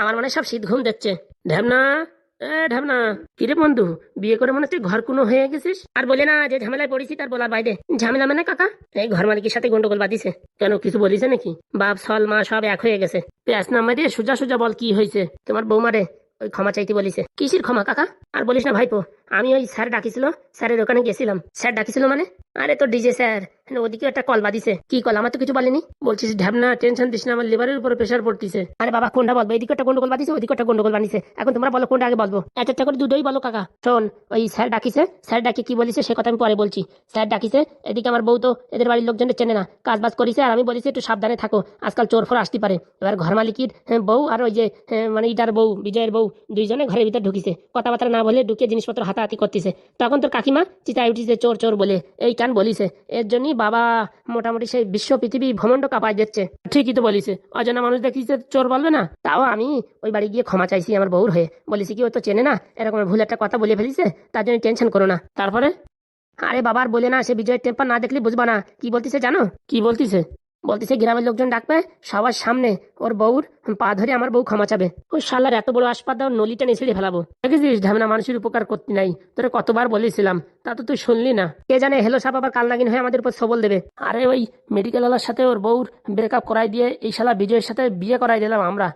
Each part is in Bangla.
আমার মনে সব শীত ঘুম দেখছে। ঢ্যামনা এ কিরে বন্ধু, বিয়ে করে মনে হচ্ছে ঘর কোনো হয়ে গেছিস? আর বলে না যে ঝামেলায় পড়েছি তার বলার বাইরে ঝামেলা মানে কাকা? এই ঘর মালিকের সাথে গন্ডগোল বাঁধিছে। কেন, কিছু বলিছে নাকি? বাপ সল মা সব এক হয়ে গেছে। পেঁয়াজ নামে দিয়ে সোজা সোজা বল কি হয়েছে? তোমার বৌমারে ওই ক্ষমা চাইতে বলিছে। কিসির ক্ষমা, কাকা? আর বলিস না ভাইপো, আমি ওই স্যার ডাকিছিল, স্যারের ওখানে গেছিলাম। স্যার ডাকিছিল মানে? আরে তো ডিজে স্যার ওদিকে একটা কল বাদিছে কি কল? আমার তো কিছু বলেনি। বলছিস ঢ্যাবনা টেনশন দিস না আমার লিভারের উপরে প্রেশার পড়তিছে। আরে বাবা কোনটা বলব? এদিকে একটা গন্ডগোল বাদিছে ওদিকে একটা গন্ডগোল বানিছে। এখন তোমরা বলো কোনটা আগে বলব? এক একটা করে দুটোই বলো কাকা। শোন ওই স্যার ডাকিছে স্যার ডাকি কি বলিছে সে কথা আমি পরে বলছি। স্যার ডাকিছে এদিকে আমার বউ তো এদের বাড়ির লোকজনের চেনে না কাজ বাজ করিছে আর আমি বলেছি একটু সাবধানে থাকো আজকাল চোর ফোর আসতে পারে। এবার ঘর মালিকির হ্যাঁ, বউ আর ওই যে হ্যাঁ, মানে ইটার বউ বিজয়ের বউ দুইজনে ঘরের ভিতরে ঢুকিছে। কথাবার্তা না বলে ঢুকে জিনিসপত্র হাতাহাতি করতেছে। তখন তোর কাকিমা চিতায় উঠিছে চোর চোর বলে এই কান বলিছে, এর জন্যই বাবা মোটামুটি সেই বিশ্ব পৃথিবী ভ্রমণ্ড কাঁপায় যাচ্ছে ঠিকই তো বলিছে, অজানা মানুষ দেখিছে চোর বলবে না? তাও আমি ওই বাড়ি গিয়ে ক্ষমা চাইছি আমার বউর হয়ে। বলেছি কি, ও তো চেনে না এরকম ভুল একটা কথা বলে ফেলিছে, তার জন্য টেনশন করো না। তারপরে? আরে বাবার বলে না, সে বিজয়ের টেম্পার না দেখলে বুঝবা না। কি বলতিছে জানো? কি বলতিছে? বলতেছে, গ্রামের লোকজন ডাকবে, সবার সামনে ওর বউর পা ধরে আমার বউ ক্ষমা চাবে। ওই শালার এত বড় আসপাত নলিটা নিচড়ে ফেলাবো। দেখেছিস ঢামনা মানুষের উপকার করতে নাই। তোরে কতবার বলেছিলাম, তা তো তুই শুনলি না। কে জানে, হেলো সাপ আবার কাল নাগিন হয়ে আমাদের উপর সবল দেবে। আরে ওই মেডিকেল ওয়ালার সাথে ওর বউর ব্রেকআপ করাই দিয়ে, এই শালা বিজয়ের সাথে বিয়ে করাই দিলাম আমরা।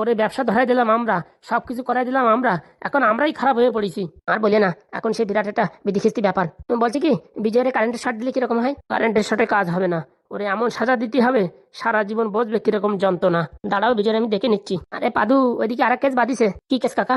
ওরে ব্যবসা ধরাই দিলাম আমরা, সবকিছু করাই দিলাম আমরা। এখন আমরাই খারাপ হয়ে পড়েছি। আর বলে না, এখন সে বিরাট একটা বিধিখিস্তি ব্যাপার। বলছে কি, বিজয়ের কারেন্টের শর্ট দিলে কীরকম হয়? কারেন্টের শর্টে কাজ হবে না। ওরে এমন সাজা দিতে হবে, সারা জীবন বসবে কীরকম যন্ত্রণা। দাঁড়াও বিজয় আমি দেখে নিচ্ছি। আরে পাদু, ওইদিকে আর কেস বাঁধিছে। কি কেস, কাকা?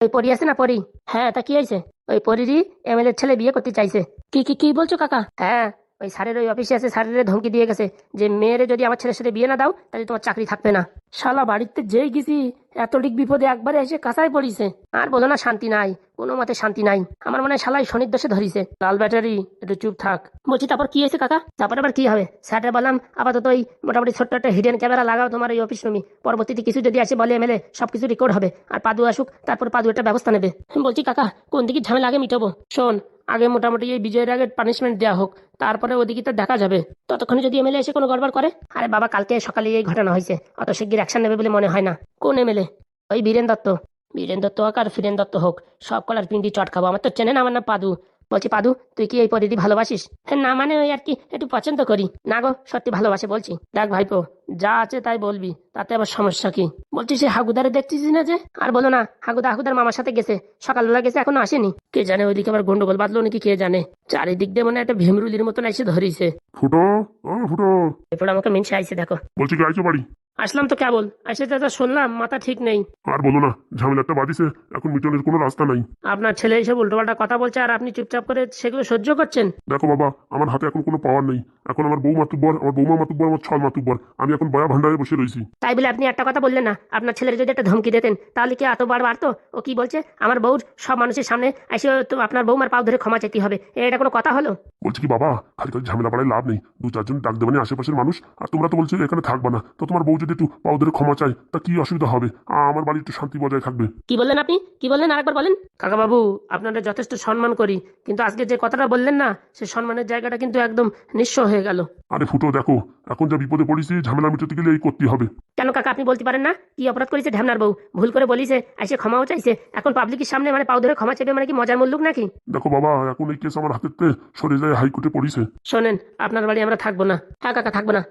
ওই পরি আছে না পরি? হ্যাঁ তা কি হয়েছে? ওই পরিরই এমএলএর ছেলে বিয়ে করতে চাইছে। কি কি কি বলছো, কাকা? হ্যাঁ ওই স্যারের ওই অফিসে আছে স্যারের ধমকি দিয়ে গেছে যে, মেয়েরে যদি আমার ছেলের সাথে বিয়ে না দাও, তাহলে তোমার চাকরি থাকবে না। শালা, বাড়িতে যেই গেছি এতটিক বিপদে একবারে এসে কাঁচাই পড়িছে। আর বলো না, শান্তি নাই, কোনো মতে শান্তি নাই। আমার মনে হয় শালাই শনির দোষে ধরিছে। লাল ব্যাটারি, একটু চুপ থাক। বলছি, তারপর কি হয়েছে কাকা? তারপর আবার কি হবে? স্যারটা বললাম, আপাতত ওই মোটামুটি ছোট্ট একটা হিডেন ক্যামেরা লাগাও তোমার এই অফিস রুমি পরবর্তীতে কিছু যদি আসে বলে এমএলএ সব কিছু রেকর্ড হবে। আর পাদু আসুক, তারপর পাদু একটা ব্যবস্থা নেবে। বলছি, কাকা, কোন দিকে ঝামেলা আগে মিটাবো? শোন আগে মোটামুটি এই বিজয়ের আগে পানিশমেন্ট দেওয়া হোক, তারপরে ওদিকে তো দেখা যাবে। ততক্ষণে যদি এমএলএ এসে কোনো গড়বড় করে, আরে বাবা, কালকে সকালে এই ঘটনা হয়েছে, অত শিগগির অ্যাকশন নেবে বলে মনে হয় না। কোন এমএলএ ওই বীরেন দত্ত। বীরেন দত্ত হোক আর ফিরেন দত্ত হোক, সব কলার পিন্ডি চট খাব আমার তো চেনে না আমার না পাদু। বলছি পাদু তুই কি এই পরিধি ভালোবাসিস? না মানে ওই আর কি একটু পছন্দ করি। না গো সত্যি ভালোবাসে বলছি। দেখ ভাইপো যা আছে তাই বলবি তাতে আবার সমস্যা কি? বলছি সে হাগুদারে দেখছিস না যে? আর বলো না হাগুদা হাগুদার মামার সাথে গেছে সকালবেলা গেছে এখনও আসেনি। কে জানে ওইদিকে আবার গন্ডগোল বাঁধলো নাকি কে জানে? চারিদিক দিয়ে মনে একটা ভীমরুলির মতন এসে ধরিছে। ফুটো ও ফুটো। এরপর আমাকে মিনসে আইছে দেখো। বলছি কি আইছো বাড়ি? আসলাম তো কেবল। এসে তো শুনলাম মাথা ঠিক নেই। আর বলো না ঝামেলা একটা বাদিছে এখন মিটনের কোনো রাস্তা নাই। আপনার ছেলে এসব উল্টোপাল্টা কথা বলছে আর আপনি চুপচাপ করে সেগুলো সহ্য করছেন? দেখো বাবা আমার হাতে এখন কোনো পাওয়ার নেই। এখন আমার বউ মাতুব্বর আমার বৌমা মাতুব্বর আমার ছল মাতুব্বর। আমি এখন বয়া ভান্ডারে বসে রয়েছি তাই বলে আপনি একটা কথা বললেন না। আপনার ছেলের যদি একটা ধমকি দিতেন তাহলে কি এতবার বাড়তো ও কি বলছে? আমার বউর সব মানুষের সামনে এসে তো আপনার বউমার পাও ধরে ক্ষমা চাইতে হবে। এটা কোনো কথা হলো? বলছি কি বাবা খালি খালি ঝামেলা বাড়ায় লাভ নেই। দু চারজন ডাক দেবেন আশেপাশের মানুষ। আর তোমরা তো বলছো এখানে থাকবা না। তো তোমার বউ যদি একটু পাও ধরে ক্ষমা চাই তা কি অসুবিধা হবে? আমার বাড়ি একটু শান্তি বজায় থাকবে। কি বললেন আপনি? কি বললেন? আরেকবার বলেন। কাকা বাবু আপনারা যথেষ্ট সম্মান করি কিন্তু আজকে যে কথাটা বললেন না সে সম্মানের জায়গাটা কিন্তু একদম নিঃস্ব হয়ে গেল। আরে ফুটো দেখো এখন যা বিপদে পড়েছি ঝামেলা মিটাতে গেলে এই করতে হবে। কেন কাকা আপনি বলতে পারেন না? কি অপরাধ করেছে ঢ্যামনার বউ? ভুল করে বলিছে এসে ক্ষমাও চাইছে। এখন পাবলিকের সামনে মানে পাও ধরে ক্ষমা চাইবে মানে কি মজার মুল্লুক নাকি? দেখো বাবা এখন এই কেস আমার হাতেতে সরে যায়। হাইকোর্টে পড়িছে। শোনেন আপনার বাড়ি আমরা থাকব না। থাকা কাকা থাকব না।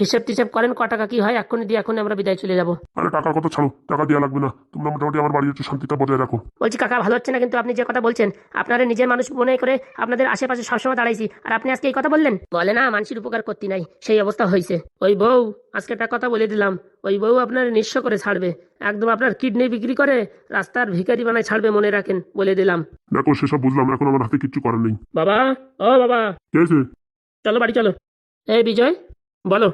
হিসেব টিসেব করেন ক টাকা কি হয় এখনই দিয়ে এখন আমরা বিদায় চলে যাব। আরে টাকার কথা ছাড়ো টাকা দেওয়া লাগবে না। তোমরা মোটামুটি আমার বাড়ির একটু শান্তিটা বজায় রাখো। বলছি কাকা ভালো হচ্ছে না কিন্তু আপনি যে কথা বলছেন? আপনারা নিজের মানুষ মনে করে আপনাদের আশেপাশে সবসময় দাঁড়াইছি। আর আপনি আজকে এই কথা বললেন? বলে না মানুষের উপকার করতে নাই সেই অবস্থা হয়েছে ওই বউ আজকে একটা কথা বলে দিলাম। ওই বউ আপনার নিঃস্ব করে ছাড়বে। একদম আপনার কিডনি বিক্রি করে রাস্তার ভিখারি বানায় ছাড়বে মনে রাখেন বলে দিলাম। দেখো সেসব বুঝলাম এখন আমার হাতে কিচ্ছু করার নেই। বাবা ও বাবা। কে আছে চলো বাড়ি চলো। এই বিজয় বলো।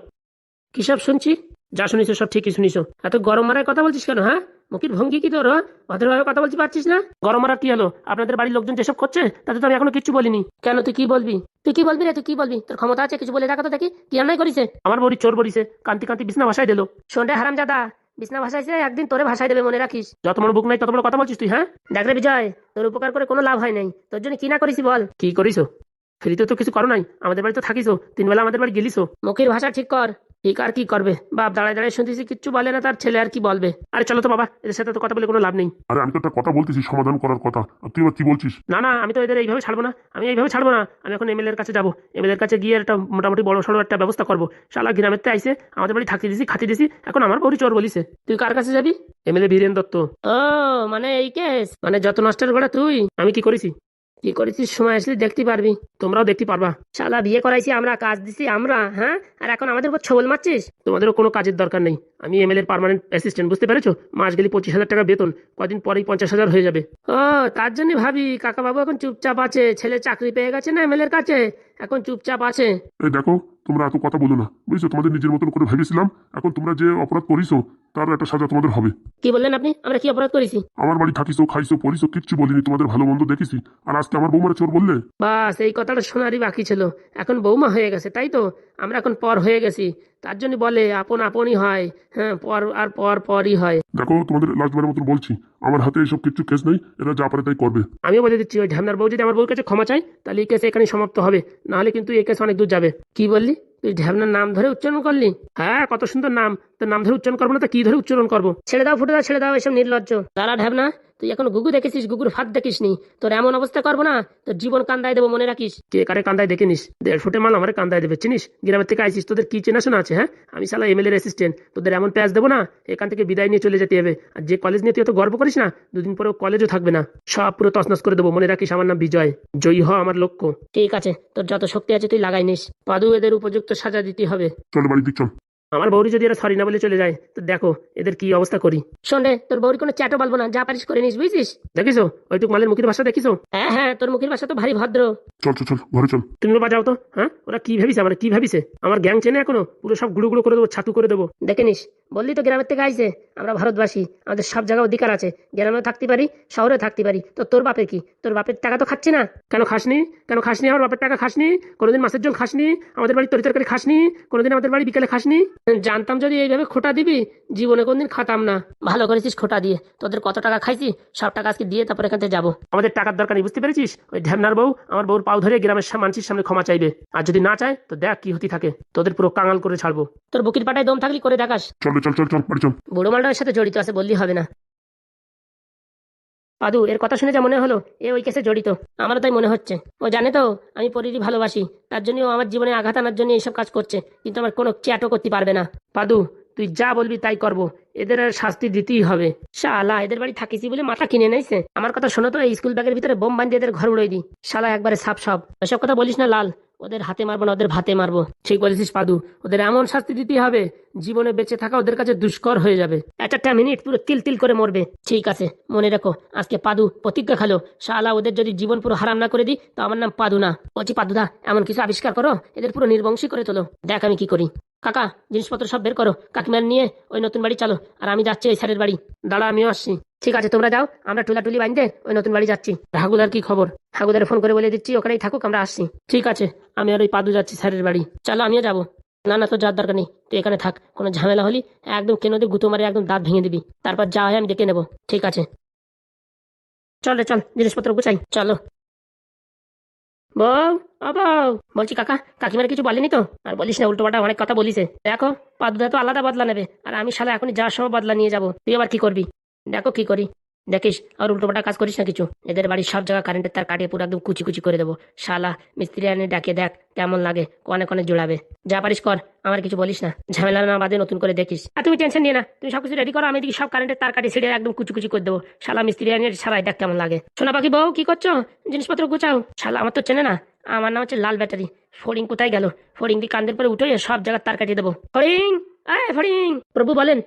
কি সব শুনছি? যা শুনিস সব ঠিকই শুনিস এত গরম মারায় কথা বলছিস কেন হ্যাঁ? মুখের ভঙ্গি কি তোর হ্যাঁ? ভদ্রভাবে কথা বলতে পারছিস না? গরম মারা কি হলো? আপনাদের বাড়ির লোকজন যেসব করছে তাতে তো আমি এখনও কিচ্ছু বলিনি। কেন তুই কি বলবি? তুই কি বলবি রে তুই কি বলবি? তোর ক্ষমতা আছে কিছু বলে দেখা তো দেখি কি অন্যায় করিছে? আমার বড়ি চোর বলিছে কান্তি কান্তি বিছনা ভাষায় দিল। শোনরে হারাম জাদা বিছনা ভাষাইছে একদিন তোরে ভাষায় দেবে মনে রাখিস। যত বড় বুক নাই তত বড় কথা বলছিস তুই হ্যাঁ? দেখ রে বিজয় তোর উপকার করে কোনো লাভ হয় নাই। তোর জন্য কি না করিস বল? কি করিস ফ্রিতে তো কিছু করো নাই আমাদের বাড়িতে থাকিস তিন বেলা আমাদের বাড়ি গেলিস মুখের ভাষা ঠিক কর ঠিক আর কি করবে? বাপ দাঁড়ায় দাঁড়ায় শুনতেছি কিচ্ছু বলে না তার ছেলে আর কি বলবে? আরে চলো তো বাবা এদের সাথে তো কথা বলে কোনো লাভ নেই। আরে আমি তো একটা কথা বলতেছি সমাধান করার কথা। আর তুই কি বলছিস? না না আমি তো এদের এইভাবে ছাড়বো না। আমি এইভাবে ছাড়বো না। আমি এখন এমএলএর কাছে যাব। এমএলএর কাছে গিয়ে একটা মোটামুটি বড় সড়ো একটা ব্যবস্থা করব। শালা গ্রামের আইসে আমাদের বাড়ি থাকতে দিছি খাতে দিছি এখন আমার বড়ি চোর বলিছে। তুই কার কাছে যাবি? এমএলএ বীরেন দত্ত। ও মানে এই কেস মানে যত নষ্টের গোড়া তুই আমি কি করেছি? কি করেছিস? সময় আসলে দেখতে পারবি। তোমরাও দেখতে পারবা। শালা, বিয়ে করাইছি, আমরা কাজ দিছি, আমরা হ্যাঁ? আর এখন আমাদের উপর ছবল মারছিস? তোমাদেরও কোনো কাজের দরকার নেই। আমি এম এমএলএর পারমানেন্ট অ্যাসিস্ট্যান্ট বুঝতে পেরেছ? মাস গেলে পঁচিশ হাজার টাকা বেতন, কদিন পরেই পঞ্চাশ হাজার হয়ে যাবে। ও, তার জন্য ভাবি, কাকাবাবু এখন চুপচাপ আছে, ছেলে চাকরি পেয়ে গেছে না এম এমএলএর কাছে? এখন চুপচাপ আছে। এই দেখো তোমরা এত কথা বলো না। বুঝছ? তোমাদের নিজের মতন করে ভেবেছিলাম এখন তোমরা যে অপরাধ করিছো তার একটা সাজা তোমাদের হবে। কি বললেন আপনি? আমরা কি অপরাধ করেছি? আমার বাড়ি থাকিছো খাইছো পরিছো কিচ্ছু বলিনি তোমাদের ভালো মন্দ দেখেছি। আর আজকে আমার বৌমারা চোর বললে? বাস এই কথাটা শোনারই বাকি ছিল। এখন বৌমা হয়ে গেছে তাই তো? আমরা এখন পর হয়ে গেছি। তার জন্য বলে আপন আপনই হয়। হ্যাঁ পর আর পর পরই হয়। দেখো তোমাদের লাস্টবারের মতন বলছি আমার হাতে এইসব কিচ্ছু কেস নেই এরা যা পারে তাই করবে। আমিও বলে দিচ্ছি ওই ঢ্যামনার বউ যদি আমার বউর কাছে ক্ষমা চাই তাহলে এই কেস এখানে সমাপ্ত হবে। নাহলে কিন্তু এই কেস অনেক দূর যাবে। কি বললি? তুই ঢ্যামনার নাম ধরে উচ্চারণ করলি? হ্যাঁ কত সুন্দর নাম। তোর নাম ধরে উচ্চারণ করব না তা কি ধরে উচ্চারণ করব? ছেড়ে দাও ফুটে দাও ছেড়ে দাও এসব নির্লজ্জ। তারা ঢ্যামনা তুই এখন গুগু দেখেছিস গুগুর ফাঁদ দেখিস নি তোর এমন অবস্থা করব না তোর জীবন কান্দায় দেবো মনে রাখিস। কে কারে কান্দায় দেখে নিস দেড় ফুটে মাল আমার কান্দায় দেবে চিনিস? গ্রামের থেকে আইসিস তোদের কি চেনাশোনা আছে হ্যাঁ? আমি সালা এমএলএর অ্যাসিস্ট্যান্ট তোদের এমন প্যাচ দেবো না এখান থেকে বিদায় নিয়ে চলে যেতে হবে। আর যে কলেজ নিয়ে তুই এত গর্ব করিস না দুদিন পরেও কলেজও থাকবে না। সব পুরো তছনছ করে দেবো মনে রাখিস আমার নাম বিজয়। জয়ী হ আমার লক্ষ্য। ঠিক আছে তোর যত শক্তি আছে তুই লাগাই নিস। পাদু এদের উপযুক্ত সাজা দিতে হবে। চল বাড়ি দিক চল। আমার বৌরি যদি এরা সরি না বলে চলে যায় তো দেখো এদের কি অবস্থা করি। শোন রে তোর বৌরি কোনো চ্যাটও বলব না যা পারিস করে নিস বুঝছিস? দেখিছো? ওইটুক মালের মুখের ভাষা দেখিছো? হ্যাঁ হ্যাঁ তোর মুখের ভাষা তো ভারী ভদ্র। চল চল চল ঘরে চল। তুমি বাজাও তো হ্যাঁ? ওরা কি ভাবিছে আমার কি ভাবিছে? আমার গ্যাং চেনে এখনও? পুরো সব গুঁড়ো গুঁড়ো করে দেবো ছাতু করে দেবো। দেখে নিস বললি তো গ্রামের থেকে আইছে আমরা ভারতবাসী আমাদের সব জায়গায় অধিকার আছে গ্রামেও থাকতে পারি শহরে থাকতে পারি তো তোর বাপের কি? তোর বাপের টাকা তো খাচ্ছি না? কেন খাসনি? কেন খাসনি? আমার বাপের টাকা খাসনি? কোনোদিন মাসের জন্য খাসনি? আমাদের বাড়ি তরি তরকারি খাসনি? কোনোদিন আমাদের বাড়ি বিকেলে খাসনি? জানতাম যদি এইভাবে খোটা দিবি জীবনে কোনদিন খাতাম না। ভালো করেছিস খোটা দিয়ে। তোদের কত টাকা খাইছি সব টাকা আজকে দিয়ে তারপর এখান থেকে যাব। আমাদের টাকার দরকার নেই বুঝতে পেরেছিস? ওই ঢ্যামনার বউ আমার বউর পাও ধরে গ্রামের মানুষের সামনে ক্ষমা চাইবে। আর যদি না চায় তো দেখ কি হতে থাকে। তোদের পুরো কাঙাল করে ছাড়বো। তোর বুকির পাটায় দম থাকলি করে দেখাস। চল চল চল চল চল। বুড়ো মালটার সাথে জড়িত আছে বললি হবে না। পাদু, এর কথা শুনে যা মনে হলো, এ ওই কেসে জড়িত। আমারও তাই মনে হচ্ছে। ও জানে তো, আমি পরিরই ভালোবাসি। তার জন্য ও আমার জীবনে আঘাত আনার জন্য এইসব কাজ করছে, কিন্তু আমার কোনো চ্যাটও করতে পারবে না। পাদু, তুই যা বলবি তাই করব। এদের আর শাস্তি দিতেই হবে। শালা, এদের বাড়ি থাকিসি বলে মাথা কিনে নাইছে। আমার কথা শোনো তো, এই স্কুল ব্যাগের ভিতরে বোম বান্ধি এদের ঘর উড়াই দি শালা, একবারে সাপ সব। এসব কথা বলিস না, লাল। ওদের হাতে মারবো না, ওদের ভাতে মারবো। ঠিক বলেছিস, পাদু। ওদের এমন শাস্তি দিতে হবে, জীবনে বেঁচে থাকা ওদের কাছে দুষ্কর হয়ে যাবে। এক একটা মিনিট পুরো তিল তিল করে মরবে। ঠিক আছে, মনে রাখো, আজকে পাদু প্রতিজ্ঞা খালো। শালা, ওদের যদি জীবন পুরো হারাম না করে দিই, তো আমার নাম পাদু না। বলছি পাদুদা এমন কিছু আবিষ্কার করো, এদের পুরো নির্বংশী করে তোলো। দেখ আমি কি করি। কাকা, জিনিসপত্র সব বের করো। কাকিমার নিয়ে ওই নতুন বাড়ি চালো, আর আমি যাচ্ছি ওই স্যারের বাড়ি। দাঁড়া, আমিও আসছি। ঠিক আছে, তোমরা যাও, আমরা টুলা টুলি বাঁধতে ওই নতুন বাড়ি যাচ্ছি। হাগুদার কি খবর? হাগুদারে ফোন করে বলে দিচ্ছি, ওখানেই থাকুক, আমরা আসছি। ঠিক আছে, আমি আর ওই পাদু যাচ্ছি স্যারের বাড়ি। চলো, আমিও যাব। না না তো যার দরকার নেই, তুই এখানে থাক, কোনো ঝামেলা হলি একদম কেন দিয়ে গুঁতো মারে একদম দাঁত ভেঙে দিবি। তারপর যা হয় আমি দেখে নেব, ঠিক আছে? চল রে, চল, জিনিসপত্র গুছাই, চলো। বউ, ও বউ, বলছি কাকা, কাকিমার কিছু বলেনি তো? আর বলিস না উল্টো অনেক কথা বলিছে। দেখো, পাদুদা তো আলাদা বদলা নেবে, আর আমি শালা এখনই যাওয়ার সময় বদলা নিয়ে যাব, তুই আবার কি করবি? দেখো কি করি। দেখিস, আর উল্টোপাল্টা কাজ করিস না কিছু। এদের বাড়ির সব জায়গা কারেন্টের তার কাটিয়ে পুরো একদম কুচি কুচি করে দেবো। শালা, মিস্ত্রি আনে ডাকে দেখ, কেমন লাগে, কনে কনে জোড়াবে। যা পারিস কর, আমার কিছু বলিস না। ঝামেলা না বাদে নতুন করে দেখিস। আর তুমি টেনশন নিয়ে না, তুমি সব কিছু রেডি করো, আমি এদিকে সব কারেন্টের তার কাটিয়ে ছিঁড়ে একদম কুচি কুচি করে দেবো। শালা, মিস্ত্রি আনে সারাই দেখ কেমন লাগে। সোনা পাখি বউ, কি করছ? জিনিসপত্র গুছাও। শালা, আমার তো চেনে না। আমার নাম হচ্ছে লাল ব্যাটারি। ফড়িং কোথায় গেল? ফড়িং দিয়ে কান্দের পরে উঠে সব জায়গায় তার কাটিয়ে দেবো। ফড়িং, আয় ফড়িং। প্রভু বলেন,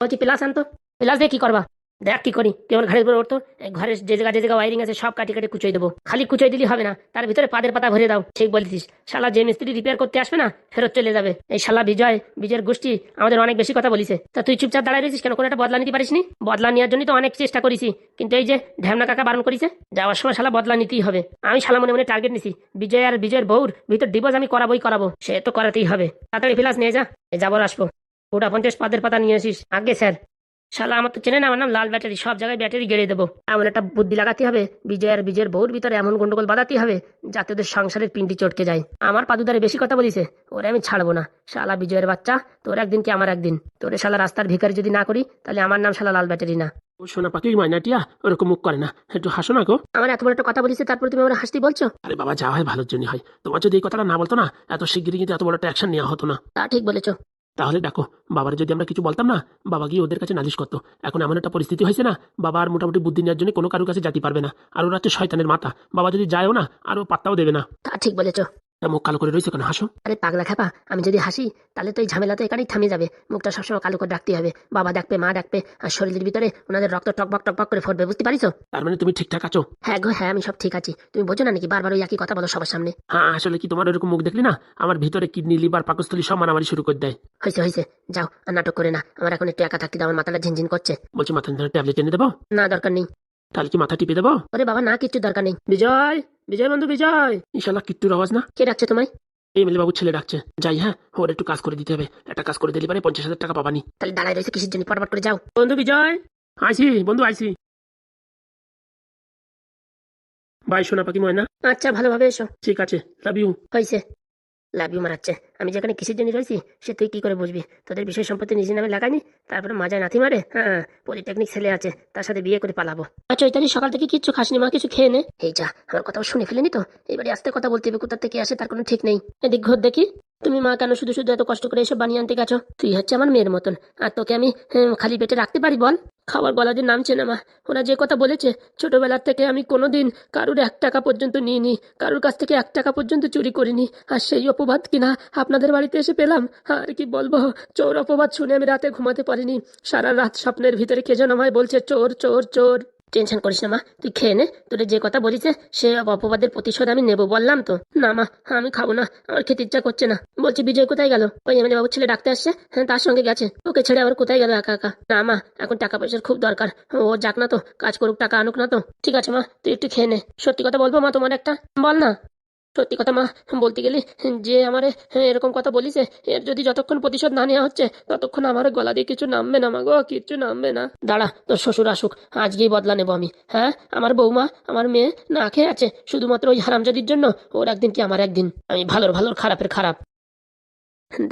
বলছি, প্লাস আনতো। প্লাস দিয়ে কি করবা? দেখ কি করি আমার ঘরের উপরে উঠতো? ঘরের যে জায়গা যে জায়গা ওয়ারিং আছে, সব কাটি কাটি কুচোই দেবো। খালি কুচোই দিলে হবে না, তার ভিতরে পাদের পাতা ভরে দাও। ঠিক বলছিস শালা যে মিস্ত্রি রিপেয়ার করতে আসবে না, ফেরত চলে যাবে। এই শালা বিজয়, বিজয়ের গোষ্ঠী আমাদের অনেক বেশি কথা বলিছে। তা তুই চুপচাপ দাঁড়ায় রয়েছিস কেন? কোনো একটা বদলা নিতে পারিস নি বদলা নেওয়ার জন্য তো অনেক চেষ্টা করেছি। কিন্তু এই যে ঢ্যামনা কাকা বারণ করেছে, যাওয়ার সময় শালা বদলা নিতেই হবে। আমি শালা মনে মনে টার্গেট নিছি, বিজয় আর বিজয়ের বউর ভিতর ডিভোর্স আমি করাবোই করাবো, সে তো করাতেই হবে। তাড়াতাড়ি ফিলাস নিয়ে যা যাব আসব। ওটা পঞ্চাশ পাদের পাতা নিয়ে আসিস। আগে স্যার শালা আমার তো চেনে না আমার নাম লাল ব্যাটারি সব জায়গায় ব্যাটারি গেড়ে দেবো। এমন একটা বুদ্ধি লাগাতে হবে বিজয় আর বিজয়ের বউর ভিতরে এমন গন্ডগোল বাঁধাতে হবে যাতে ওদের সংসারের পিন্ডি চটকে যায়। আমার পাদুদারে বেশি কথা বলিছে ওরে আমি ছাড়বো না। শালা বিজয়ের বাচ্চা তোর একদিন কি আমার একদিন? তোরে শালা রাস্তার ভিখারি যদি না করি তাহলে আমার নাম শালা লাল ব্যাটারি না। ও সোনা পাখির ময়নাটিয়া ওরকম মুখ করে না। একটু হাসো না গো। আমার এত বড় একটা কথা বলিছে তারপরে তুমি আমার হাসতে বলছো? আরে বাবা যা হয় ভালোর জন্য হয়। তোমার যদি এই কথাটা না বলতো না এত শিগগিরই কিন্তু এত বড় একটা অ্যাকশন নেওয়া হতো না। তা ঠিক বলেছ। তাহলে ডাকো বাবার যদি আমরা কিছু বলতাম না, বাবা গিয়ে ওদের কাছে নালিশ করতো। এখন এমন একটা পরিস্থিতি হয়েছে না, বাবা আর মোটামুটি বুদ্ধি নেওয়ার জন্য কোনো কারোর কাছে যেতে পারবে না। আর ওরা হচ্ছে শয়তানের মাথা। বাবা যদি যায়ও না আর ও পাত্তাও দেবে না। তা ঠিক বলেছ। মুখ কালো করে রয়েছে কেন? হাসো। আরে পাগলা খাপা আমি যদি হাসি তাহলে তো এই ঝামেলা তো এখানেই থামে যাবে। মুখটা সবসময় কালো করে রাখতে হবে। বাবা ডাকবে মা ডাকবে আর শরীরের ভিতরে ওনাদের রক্ত টকবক টকবক করে ফুটবে বুঝতে পারিছো? তার মানে তুমি ঠিকঠাক আছো? হ্যাঁ গো হ্যাঁ আমি সব ঠিক আছি। তুমি বোঝো না নাকি বারবার ওই একই কথা বলো সবার সামনে? হ্যাঁ আসলে কি তোমার এরকম মুখ দেখলি না আমার ভিতরে কিডনি লিভার পাকস্থলী সব মারামারি শুরু করে দেয়। হয়েছে হয়েছে যাও আর নাটক করে না। আমার এখন একটু একা থাকতে দাও আমার মাথাটা ঝিনঝিন করছে। বলছি মাথা ট্যাবলেট এনে দেবো? না দরকার নেই। তাহলে কি মাথা টিপে দেবো? ওরে বাবা না কিছু দরকার নেই। বিজয়! বিজয় বন্ধু বিজয়! ইশালা কিট্টুর আওয়াজ না? কে ডাকছে তোমায়? এই মেলে বাবু ছেলে ডাকছে। যাই হ্যাঁ ওর একটু কাজ করে দিতে হবে। একটা কাজ করে দিলে পারে পঞ্চাশ হাজার টাকা পাবানি। তাহলে দাঁড়ায় রয়েছে কিসের জন্য? পটপট করে যাও। বন্ধু বিজয়! আইসি বন্ধু আইসি। বাই সোনা পাখি ময়না। আচ্ছা ভালোভাবে এসো। ঠিক আছে লাভ ইউ হয়েছে। লাভ ইউ মারাচ্ছে। আমি যেখানে কিসের জন্য রয়েছি সে তুই কি করে বুঝবি? তোদের বিষয় সম্পত্তি নিজের নামে লাগাইনি? তারপরে মাজায় নাতি মারে? হ্যাঁ পলিটেকনিক ছেলে আছে, তার সাথে বিয়ে করে পালাবো। আর চৈতালি সকাল থেকে কিচ্ছু খাসনি, মা কিছু খেয়ে নে। এই যা, আমার কথাও শুনে ফেলেনি তো? এবারে আস্তে কথা বলতে হবে কোথা থেকে আসে তার কোনো ঠিক নেই। এদিক ঘর দেখি, তুমি মা কেন শুধু শুধু এত কষ্ট করে এসব বানিয়ে আনতে গেছো? তুই হচ্ছে আমার মেয়ের মতন, আর তোকে আমি খালি পেটে রাখতে পারি বল? খাবার গলা দিয়ে নামছে না মা, ওরা যে কথা বলেছে, ছোটবেলার থেকে আমি কোনোদিন কারুর এক টাকা পর্যন্ত নিইনি, কারুর কাছ থেকে এক টাকা পর্যন্ত চুরি করিনি, আর সেই অপবাদ কিনা আপনাদের বাড়িতে এসে পেলাম। আর কি বলব, চোর অপবাদ শুনে আমি রাতে ঘুমাতে পারিনি। সারা রাত স্বপ্নের ভিতরে কে যেন আমায় বলছে, চোর চোর চোর। টেনশন করিস না মা, তুই খেয়ে নে। তোরে যে কথা বলিছে, সে অপবাদের প্রতিশোধ আমি নেব বললাম তো। না মা, আমি খাব না, আমার খেতে ইচ্ছা করছে না। বলছি, বিজয় কোথায় গেল? ওই এমএলএ বাবুর ছেলে ডাকতে আসছে। হ্যাঁ তার সঙ্গে গেছে। ওকে ছেড়ে আবার কোথায় গেল একা একা? না মা, এখন টাকা পয়সার খুব দরকার। ও যাক না তো, কাজ করুক, টাকা আনুক না তো। ঠিক আছে মা, তুই একটু খেয়ে নে। সত্যি কথা বলব মা তোমার একটা? বল না। সত্যি কথা মা, বলতে গেলে যে আমার এরকম কথা বলিছে, এর যদি যতক্ষণ প্রতিশোধ না নেওয়া হচ্ছে, ততক্ষণ আমার গলা দিয়ে কিছু নামবে না মা গো কিছু নামবে না। দাঁড়া, তোর শ্বশুর আসুক, আজকেই বদলা নেব আমি। হ্যাঁ আমার বৌমা, আমার মেয়ে না খেয়ে আছে, শুধুমাত্র ওই হারামজাদির জন্য, ওর একদিন কি আমার একদিন? আমি ভালোর ভালোর খারাপের খারাপ।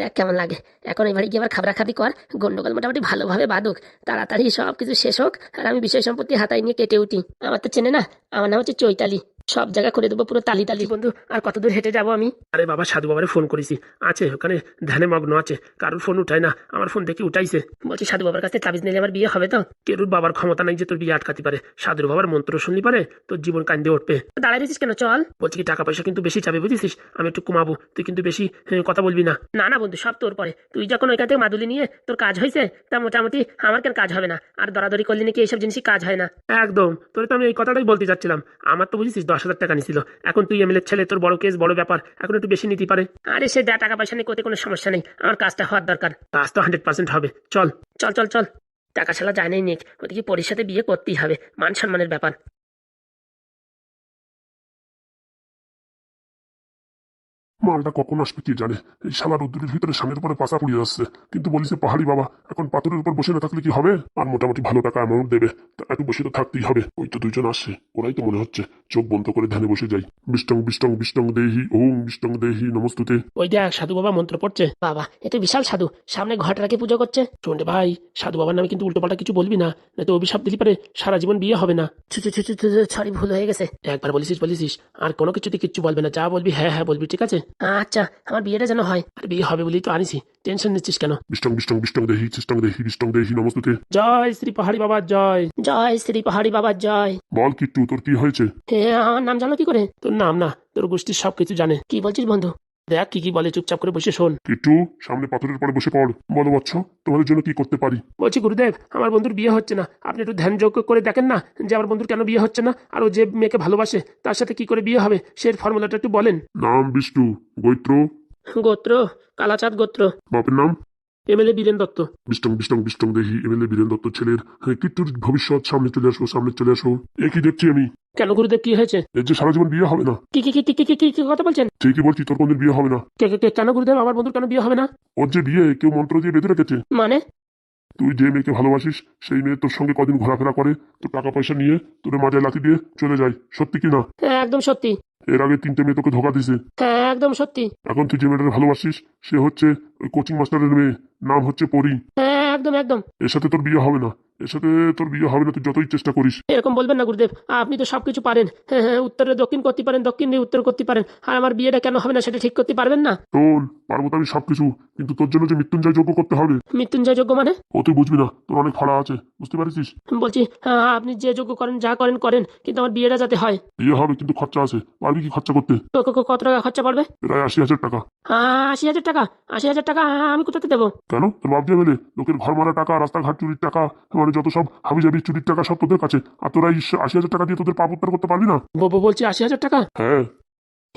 দেখ কেমন লাগে, এখন এই বাড়ি গিয়ে আবার খাবরা খাবি কর, গন্ডগোল মোটামুটি ভালোভাবে বাদুক তাড়াতাড়ি সব কিছু শেষ হোক, আর আমি বিষয় সম্পত্তি হাতায় নিয়ে কেটে উঠি। আমার তো চেনে না, আমার নাম হচ্ছে চৈতালি। সব জায়গা করে দেবো পুরো তালি তালি। বন্ধু আর কত দূর হেঁটে যাব আমি? আরে বাবা সাধু বাবারে ফোন করেছি। আছে ওখানে ধ্যানে মগ্ন আছে। কারোর ফোন উঠায় না আমার ফোন দেখে উঠাইছে। বলছি সাধু বাবার কাছে তাবিজ নিলে আমার বিয়ে হবে তো? কেরুর বাবার ক্ষমতা নাই যে তোর বিয়ে আটকাতে পারে। সাধুর বাবার মন্ত্র শুনলি পারে? তোর জীবন কান্দে উঠবে। দাঁড়াই রয়েছিস কেন? চল। বলছি কি টাকা পয়সা কিন্তু বেশি চাবে বুঝেছিস? আমি একটু কমাবো তুই কিন্তু বেশি কথা বলবি না। না না বন্ধু সব তোর পরে। তুই যখন ওইখান থেকে মাদুলি নিয়ে তোর কাজ হয়েছে তা মোটামুটি আমার কেন কাজ হবে না? আর দরাদরি করলে নাকি এইসব জিনিসই কাজ হয় না? একদম তোর তো আমি এই কথাটাই বলতে চাচ্ছিলাম আমার তো বুঝেছিস দশ হাজার টাকা নিছিল। এখন তুই এমএলএর ছেলে তোর বড় কেস বড় ব্যাপার। এখন একটু বেশি নিতে পারে। আরে সে দেয়া টাকা পয়সা নিয়ে কোতে কোনো সমস্যা নেই। আমার কাজটা হওয়ার দরকার। কাজ তো হান্ড্রেড পার্সেন্ট হবে। চল। চল চল চল। টাকা ছাড়া যায় নাই নিক। ওদিকে পরির সাথে বিয়ে করতেই হবে। মান সম্মানের ব্যাপার। মালটা কখন আসবে কে জানে? এই শালা রোদ্দুরের ভিতরে সামনের পরে পাশা পড়িয়ে যাচ্ছে কিন্তু বলিছে পাহাড়ি বাবা এখন পাথরের উপর বসে না থাকলে কি হবে? আর মোটামুটি ভালো টাকা অ্যামাউন্ট দেবে। তা একটু বসে তো থাকতেই হবে। ওই তো দুইজন আসছে। ওরাই তো মনে হচ্ছে। চোখ বন্ধ করে ধ্যানে বসে যাই। বিষ্টং বিষ্টং বিষ্টং দেহি ওম বিষ্টং দেহি নমস্তুতে। ওই দেখ সাধু বাবা মন্ত্র পড়ছে। বাবা এ তো বিশাল সাধু। সামনে ঘরটাকে পুজো করছে। শোন রে ভাই সাধু বাবার নামে কিন্তু উল্টোপাল্টা কিছু বলবি না না তো অভিশাপ দিলি পারে সারা জীবন বিয়ে হবে না। ছু ছু ছু ছু সরি ভুল হয়ে গেছে। একবার বলিস বলিস আর কোনো কিছুতে কিচ্ছু বলবে না যা বলবি হ্যাঁ হ্যাঁ বলবি ঠিক আছে? আচ্ছা আমার বিয়েটা যেন হয়। আর বিয়ে হবে বলেই তো আনিসি টেনশন নিচ্ছিস কেন? বিষ্টং বিষ্টং বিষ্টং দেহি চিষ্টং দেহি বিষ্টং দেহি নমস্তুতে। জয় শ্রী পাহাড়ি বাবার জয়। জয় শ্রী পাহাড়ি বাবার জয়। বল কিট্টু তোর কি হয়েছে? হে আমার নাম জানো কি করে? তোর নাম না তোর গোষ্ঠীর সব কিছু জানে। কি বলছিস বন্ধু? দেখ কি কি বলে চুপচাপ করে বসে শোন। কিট্টু সামনে পাথরের পরে বসে পড়। বলো বচ্চ তোমাদের জন্য কি করতে পারি? বলছি গুরুদেব আমার বন্ধুর বিয়ে হচ্ছে না। আপনি একটু ধ্যান যোগ্য করে দেখেন না যে আমার বন্ধুর কেন বিয়ে হচ্ছে না আর ও যে মেয়েকে ভালোবাসে তার সাথে কি করে বিয়ে হবে সে ফর্মুলাটা একটু বলেন। নাম বিষ্ণু গৈত্র। গোত্র কালাচাঁদ গোত্র। বাপের নাম? এমএলএ বীরেন দত্ত। বিষ্টং বিষ্টং বিষ্টং দেহি এমএলএ বীরেন দত্ত ছেলের। কিট্টুর ভবিষ্যৎ সামনে চলে আসো সামনে চলে আসো। এ কি দেখছি আমি? কেন গুরুদেব কি হয়েছে? এর যে সারা জীবন বিয়ে হবে না। কি কি কি কি কি কি কথা বলছেন? ঠিকই বলছি তোর কোনদিন বিয়ে হবে না। কে- কে- কে- কেন গুরুদেব আমার বন্ধুর কেন বিয়ে হবে না? ওর যে বিয়ে কেউ মন্ত্র দিয়ে বেঁধে রেখেছে। মানে? তুই যে মেয়েকে ভালোবাসিস সেই মেয়ে তোর সঙ্গে কদিন ঘোরাফেরা করে তোর টাকা পয়সা নিয়ে তোর মাজায় লাথি দিয়ে চলে যায়। সত্যি কি না? হ্যাঁ একদম সত্যি। এর আগে তিনটে মেয়ে তোকে ধোকা দিছে হ্যাঁ একদম সত্যি। এখন তুই যে মেয়েটাকে ভালোবাসিস সে হচ্ছে ওই কোচিং মাস্টারের মেয়ে নাম হচ্ছে পরি। হ্যাঁ একদম একদম। এর সাথে তোর বিয়ে হবে না। এর সাথে তোর বিয়ে হবে না তুই যতই চেষ্টা করিস। এরকম বলবেন না গুরুদেব। আপনি তো সবকিছু পারেন। হ্যাঁ হ্যাঁ উত্তরে দক্ষিণ করতে পারেন দক্ষিণ উত্তর করতে পারেন। আর আমার বিয়েটা কেন হবে না সেটা ঠিক করতে পারবেন না? শোন পারব তো আমি সবকিছু কিন্তু তোর জন্য যে মৃত্যুঞ্জয় যোগ্য করতে হবে মৃত্যুঞ্জয় যোগ্য মানে? ও তুই বুঝবি না তোর অনেক ফাড়া আছে বুঝতে পারিস বলছি হ্যাঁ আপনি যে যোগ্য করেন যা করেন করেন কিন্তু আমার বিয়েটা যাতে হয়। বিয়ে হবে কিন্তু খরচা আছে। পারবি কি খরচা করতে। ক- ক- কত টাকা খরচা পড়বে? প্রায় আশি হাজার টাকা। আহ, আশি হাজার টাকা? আশি হাজার টাকা আহ, আমি কোথাতে দেবো? কেন? তোর বাপ দিয়ে মেলে লোকের ঘর মারা টাকা রাস্তাঘাট চুরির টাকা মানে যত সব হাবি জাবি চুরির টাকা সব তোদের কাছে। আর তোরা এই আশি হাজার টাকা দিয়ে তোদের পাপ উদ্ধার করতে পারবি না? বলছি আশি হাজার টাকা? হ্যাঁ।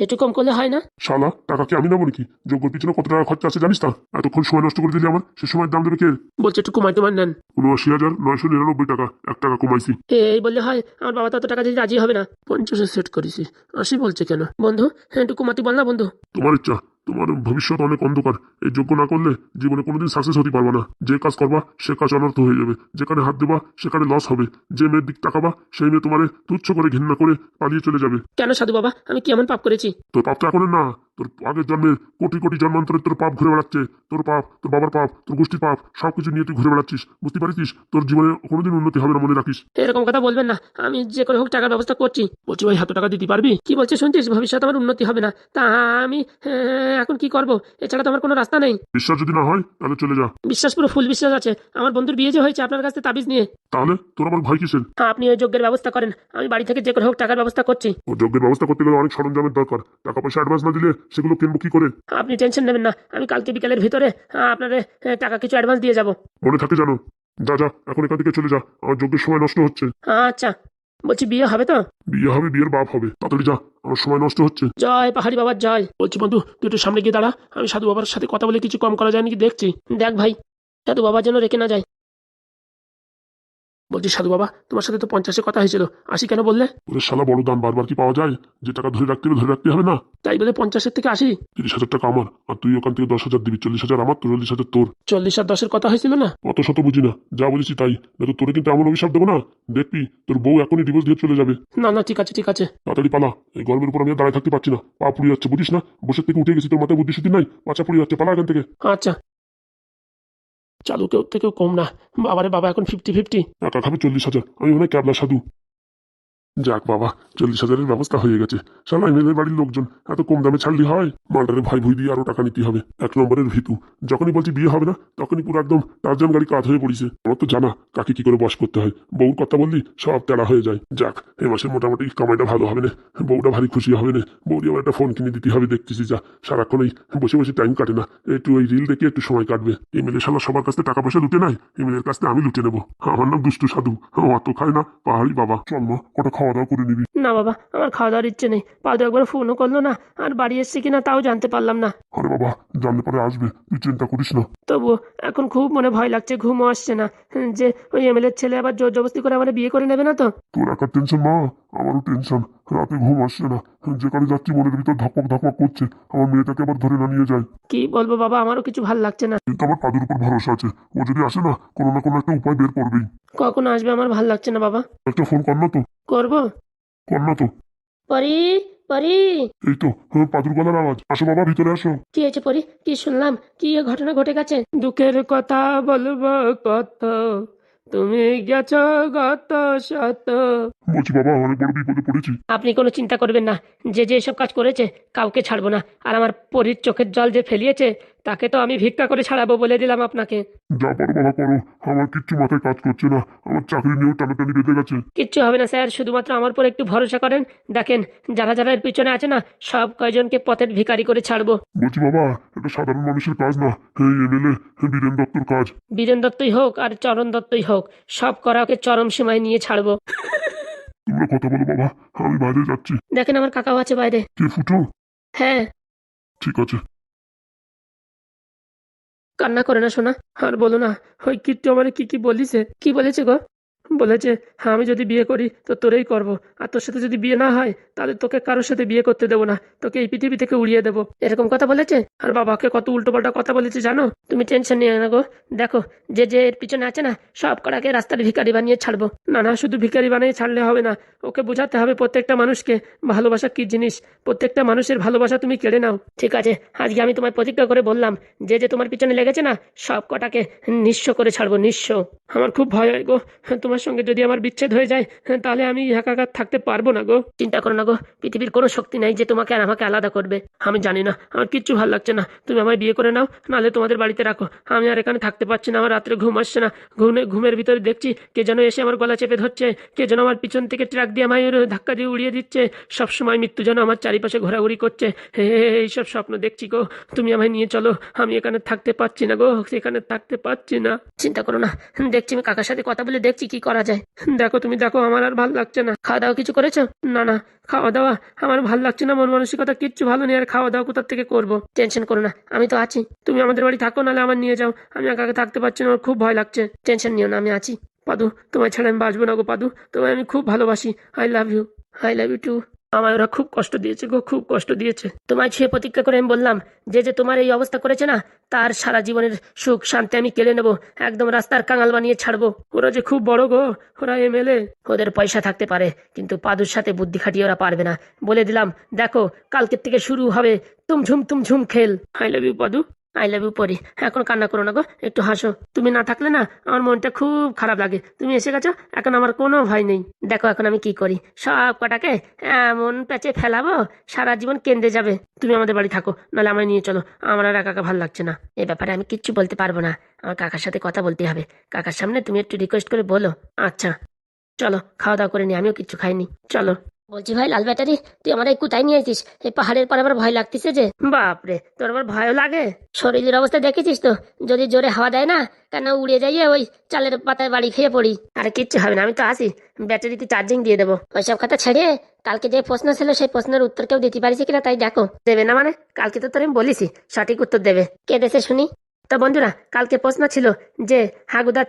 একটু কম করলে হয় না? শালা টাকা কি আমি নেব নাকি? যোগ্যর পিছনে কত টাকা খরচা আছে জানিস না এতক্ষণ সময় নষ্ট করে দিলি আমার সে সময় দাম দেবে কে? বলছে একটু কমাই তোমার নেন। উনআশি হাজার নয়শো নিরানব্বই টাকা এক টাকা কমাইছি। এই বললে হয় আমার বাবা তত টাকা দিতে রাজি হবে না। পঞ্চাশে সেট করেছি। আশি বলছে কেন? বন্ধু হ্যাঁ একটু কমাতে বল না বন্ধু। তোমার ইচ্ছা। তোমার ভবিষ্যৎ অনেক অন্ধকার। এই যোগ্য না করলে জীবনে কোনোদিন সাকসেস হতে পারবা না। যে কাজ করবা সে কাজ অনর্থ হয়ে যাবে। যেখানে হাত দেবা সেখানে লস হবে। যে মেয়ের দিক তাকাবা সেই মেয়ে তোমারে তুচ্ছ করে ঘৃণা করে পালিয়ে চলে যাবে। কেন সাধু বাবা? আমি কি এমন পাপ করেছি? তোর পাপ তো এখন না। তোর আগের জন্মের কোটি কোটি জন্মান্তরে তোর পাপ ঘুরে বেড়াচ্ছে। তোর পাপ তোর বাবার পাপ তোর গোষ্ঠীর পাপ সবকিছু নিয়ে তুই ঘুরে বেড়াচ্ছিস। বুঝতে পারিস তোর জীবনে কোনোদিন উন্নতি হবে না মনে রাখিস। এরকম কথা বলবেন না। আমি যে করে হোক টাকার ব্যবস্থা করছি। বলছি ভাই হাতে টাকা দিতে পারবি? কি বলছে শুনছিস? ভবিষ্যতে আমার উন্নতি হবে না। তা আমি আহ, এখন কি করব? এছাড়া তো আমার কোনো রাস্তা নেই। বিশ্বাস যদি না হয় তাহলে চলে যা। বিশ্বাস পুরো ফুল বিশ্বাস আছে। আমার বন্ধুর বিয়ে যে হয়েছে আপনার কাছে তাবিজ নিয়ে। তাহলে তোর আবার ভয় কিসের? আপনি ওই যজ্ঞের ব্যবস্থা করেন। আমি বাড়ি থেকে যে করে হোক টাকার ব্যবস্থা করছি। ও যজ্ঞের ব্যবস্থা করতে গেলে অনেক সরঞ্জামের দরকার। টাকা পয়সা অ্যাডভান্স না দিলে সেগুলো কিনবো কি করে? আপনি টেনশন নেবেন না। আমি কালকে বিকালের ভিতরে আপনার টাকা কিছু অ্যাডভান্স দিয়ে যাব। মনে থাকে জানো যা যা এখন এখান থেকে চলে যা। আমার যজ্ঞের সময় নষ্ট হচ্ছে। আচ্ছা। বলছি বিয়ে হবে তো? বিয়ে হবে বিয়ের বাপ হবে। তাড়াতাড়ি যা আমার সময় নষ্ট হচ্ছে। জয় পাহাড়ি বাবার জয়। বলছি বন্ধু তুই একটু সামনে গিয়ে দাঁড়া। আমি সাধু বাবার সাথে কথা বলে কিছু কম করা যায় নাকি দেখছি? দেখ ভাই সাধু বাবার জন্য রেখে না যায়। বলছি সাধু বাবা তোমার সাথে তো পঞ্চাশে কথা হয়েছিল আশি কেন বললে? ওরে শালা বড় দাম বারবার কি পাওয়া যায়? যে টাকা ধরে রাখতে হবে ধরে রাখতে হবে না। তাই বলে পঞ্চাশের থেকে আশি তিরিশ হাজার টাকা আমার আর তুই ওখান থেকে দশ হাজার দিবি চল্লিশ হাজার আমার চল্লিশ হাজার তোর। চল্লিশ আর দশের কথা হয়েছিল না? অত শত বুঝি না যা বলেছি তাই। দেখো তোরে কিন্তু এমন অভিশাপ দেবো না। দেখবি তোর বউ এখনই ডিভোর্স দিয়ে চলে যাবে। না না ঠিক আছে ঠিক আছে। তাড়াতাড়ি পালা এই গরমের উপর আমি দাঁড়ায় থাকতে পারছি না। পা পুড়ে যাচ্ছে বুঝিস না? বসে থেকে উঠে গেছি তোর মাথায় বুদ্ধি শুদ্ধি নাই? পাচা পুড়ে যাচ্ছে পালা এখান থেকে। আচ্ছা। চালু কেউ থেকেও কম না। বাবারে বাবা, এখন ফিফটি ফিফটি একা খাবে চল্লিশ হাজার। আমি মনে হয় ক্যাবলা সাধু। যাক বাবা, চল্লিশ হাজারের ব্যবস্থা হয়ে গেছে। শালা এমএলএ বাড়ির লোকজন, এত কম দামে ছাড়লি হয়? মালটারে ভাই ভুই দিয়ে আরও টাকা নিতে হবে। এক নম্বরের ভিতু। যখনই বলছি বিয়ে হবে না, তখনই পুরো একদম টার্জন গাড়ি কাত হয়ে পড়িছে। আমার তো জানা কাকে কি করে বস করতে হয়। বউর কথা বললি, সব তেড়া হয়ে যায়। যাক, এ মাসে মোটামুটি কামাইটা ভালো হবে না। বউটা ভারী খুশি হবে না। বউরি আমার একটা ফোন কিনে দিতে হবে, দেখতেছি যা। সারাক্ষণ এই বসে বসে টাইম কাটে না। একটু ওই রিল দেখে একটু সময় কাটবে। এমএলএ শালা সবার কাছে টাকা পয়সা লুটে নাই এমএলএর কাছ আমি লুটে নেব। আমার নাম দুষ্টু সাধু। অত খায় না। পাহাড়ি বাবা। চল কটা খাওয়া দাওয়া করে নিবি। না বাবা আমার খাওয়া দাওয়ার ইচ্ছে নেই। পাদু একবার ফোনও করল না আর বাড়ি এসছে কিনা তাও জানতে পারলাম না। আরে বাবা জানলে পরে আসবে তুই চিন্তা করিস না। তবুও এখন খুব মনে ভয় লাগছে ঘুমও আসছে না। যে ওই এমএলএর ছেলে আবার জোর জবস্তি করে আমার বিয়ে করে নেবে না তো? তোর একার টেনশন মা আমারও টেনশন রাতে ঘুম আসছে না। যেখানে যাচ্ছি মনের ভিতর ধকপক ধকপক করছে। আমার মেয়েটাকে আবার ধরে না নিয়ে যায়। কি বলব বাবা আমারও কিছু ভালো লাগছে না। কিন্তু আমার পাদুর উপর ভরসা আছে। ও যদি আসে না কোনো না কোনো একটা উপায় বের করবেই। কখন আসবে আমার ভালো লাগছে না বাবা? একটা ফোন কর না তো। করব? কর না তো। পরি পরি। এই তো হ্যাঁ পাদুর গলার আওয়াজ। আসো বাবা ভিতরে আসো। কি হয়েছে পরি? কি শুনলাম? কি ঘটনা ঘটে গেছে? দুঃখের কথা বলব কত? তুমি গেছো গত শত। বলছি বাবা অনেক বড় বিপদে পড়েছি। আপনি কোনো চিন্তা করবেন না। যে যে সব কাজ করেছে কাউকে ছাড়বো না। আর আমার পরীর চোখের জল যে ফেলিয়েছে তাকে তো আমি ভিক্ষা করে ছাড়াবো বলে দিলাম আপনাকে। যা পারো বাবা করো আমার কিচ্ছু মাথায় কাজ করছে না আমার চাকরি নিয়েও টানাটানি বেঁধে গেছে। কিচ্ছু হবে না স্যার শুধুমাত্র আমার উপর একটু ভরসা করেন। দেখেন যারা যারা এর পিছনে আছে না সব কয়জনকে পথের ভিখারি করে ছাড়বো। বলছি বাবা এটা সাধারণ মানুষের কাজ না হ্যাঁ এমএলএ বীরেন দত্তর কাজ। বীরেন দত্তই হোক আর চরণ দত্তই হোক সব করা ওকে চরম সীমায় নিয়ে ছাড়বো। তোমরা কথা বলো বাবা আমি বাইরে যাচ্ছি। দেখেন আমার কাকাও আছে বাইরে। কে ফুটো? হ্যাঁ। ঠিক আছে। কান্না করে না শোনা আর বলো না, ওই কিট্টু আমার কি কি বলিছে? কি বলেছে গো? বলেছে হ্যাঁ আমি যদি বিয়ে করি, তো তোরেই করব। আর তোর সাথে যদি বিয়ে না হয়, তাহলে তোকে কারোর সাথে বিয়ে করতে দেবো না। তোকে এই পৃথিবী থেকে উড়িয়ে দেবো। এরকম কথা বলেছে? আর বাবাকে কত উল্টোপাল্টা কথা বলেছে জানো? তুমি টেনশন নিয়ে না গো। দেখো, যে যে এর পিছনে আছে না, সব কটাকে রাস্তার ভিখারি বানিয়ে ছাড়বো। না না, শুধু ভিখারি বানিয়ে ছাড়লে হবে না। ওকে বোঝাতে হবে প্রত্যেকটা মানুষকে, ভালোবাসা কি জিনিস? প্রত্যেকটা মানুষের ভালোবাসা তুমি কেড়ে নাও। ঠিক আছে, আজকে আমি তোমায় প্রতিজ্ঞা করে বললাম, যে যে তোমার পিছনে লেগেছে না, সব কটাকে নিঃস্ব করে ছাড়বো, নিঃস্ব। আমার খুব ভয় হয় গো। তোমার সঙ্গে যদি আমার বিচ্ছেদ হয়ে যায় তাহলে আমি একা একা থাকতে পারব না গো। চিন্তা করো না গো পৃথিবীর কোনো শক্তি নাই যে তোমাকে আর আমাকে আলাদা করবে। আমি জানি না আমার কিচ্ছু ভালো লাগছে না। তুমি আমায় বিয়ে করে নাও নাহলে তোমাদের বাড়িতে রাখো। আমি আর এখানে থাকতে পারছি না আমার রাত্রে ঘুম আসছে না। ঘুমে ঘুমের ভিতরে দেখছি কে যেন এসে আমার গলা চেপে ধরছে কে যেন আমার পিছন থেকে ট্রাক দিয়ে আমায় ধাক্কা দিয়ে উড়িয়ে দিচ্ছে। সবসময় মৃত্যু যেন আমার চারিপাশে ঘোরাঘুরি করছে। হে, এইসব স্বপ্ন দেখছি গো। তুমি আমায় নিয়ে চলো আমি এখানে থাকতে পারছি না গো এখানে থাকতে পারছি না। চিন্তা করো না দেখছি আমি কাকার সাথে কথা বলে দেখছি কি করা যায়। দেখো তুমি, দেখো, আমার আর ভালো লাগছে না। খাওয়া দাওয়া কিছু করেছ? না না, খাওয়া দাওয়া আমার ভালো লাগছে না। মন মানসিকতা কিচ্ছু ভালো নেই, আর খাওয়া দাওয়া কোথার থেকে করব? টেনশন করো না, আমি তো আছি। তুমি আমাদের বাড়ি থাকো, নাহলে আমার নিয়ে যাও। আমি একা থাকতে পারছি না, আমার খুব ভয় লাগছে। টেনশন নিও না, আমি আছি। পাদু, তোমায় ছাড়া আমি বাঁচবো না গো পাদু। তোমায় আমি খুব ভালোবাসি। I love you I love you too আমায় ওরা খুব কষ্ট দিয়েছে গো, খুব কষ্ট দিয়েছে। তোমায় ছুঁয়ে প্রতিজ্ঞা করে আমি বললাম, যে যে তোমার এই অবস্থা করেছে না, তার সারা জীবনের সুখ শান্তি আমি কেড়ে নেব, একদম রাস্তার কাঙাল বানিয়ে ছাড়বো। ওরা যে খুব বড় গো, ওরা এমএলএ। ওদের পয়সা থাকতে পারে, কিন্তু পাদুর সাথে বুদ্ধি খাটিয়ে ওরা পারবে না। বলে দিলাম, দেখো, কালকের থেকে শুরু হবে তুম ঝুম তুম ঝুম খেল। I love you পাদু। I love you Pari. এখন কান্না করো না গো, একটু হাসো। তুমি না থাকলে না, আমার মনটা খুব খারাপ লাগে। তুমি এসে গেছো, এখন আমার কোনো ভয় নেই। দেখো এখন আমি কি করি। সব কটাকে এমন প্যাচে ফেলাবো, সারা জীবন কেন্দ্রে যাবে। তুমি আমাদের বাড়ি থাকো, নাহলে আমায় নিয়ে চলো। আমার আর একা ভালো লাগছে না। এ ব্যাপারে আমি কিচ্ছু বলতে পারব না। আমার কাকার সাথে কথা বলতে হবে। কাকার সামনে তুমি একটু রিকোয়েস্ট করে বলো। আচ্ছা চলো, খাওয়া দাওয়া করে নি, আমিও কিচ্ছু খাইনি। চলো। বলছি ভাই লাল ব্যাটারি তুই আমাদের কোথায় নিয়ে এসিস এই পাহাড়ের পর আবার ভয় লাগতেছে যে। বাপরে তোর আবার ভয়ও লাগে? শরীরের অবস্থা দেখেছিস তো? যদি জোরে হাওয়া দেয় না কেন উড়ে যাইয়ে ওই চালের পাতায় বাড়ি খেয়ে পড়ি? আর কিচ্ছু হবে না আমি তো আসি ব্যাটারিতে চার্জিং দিয়ে দেবো? ওইসব কথা ছেড়ে কালকে যে প্রশ্ন ছিল সেই প্রশ্নের উত্তর কেউ দিতে পারিস কিনা তাই দেখো। দেবে না মানে? কালকে তো তোর আমি বলিসি সঠিক উত্তর দেবে। কে দেশে শুনি? তো বন্ধুরা কালকে প্রশ্ন ছিল যে হাগুদা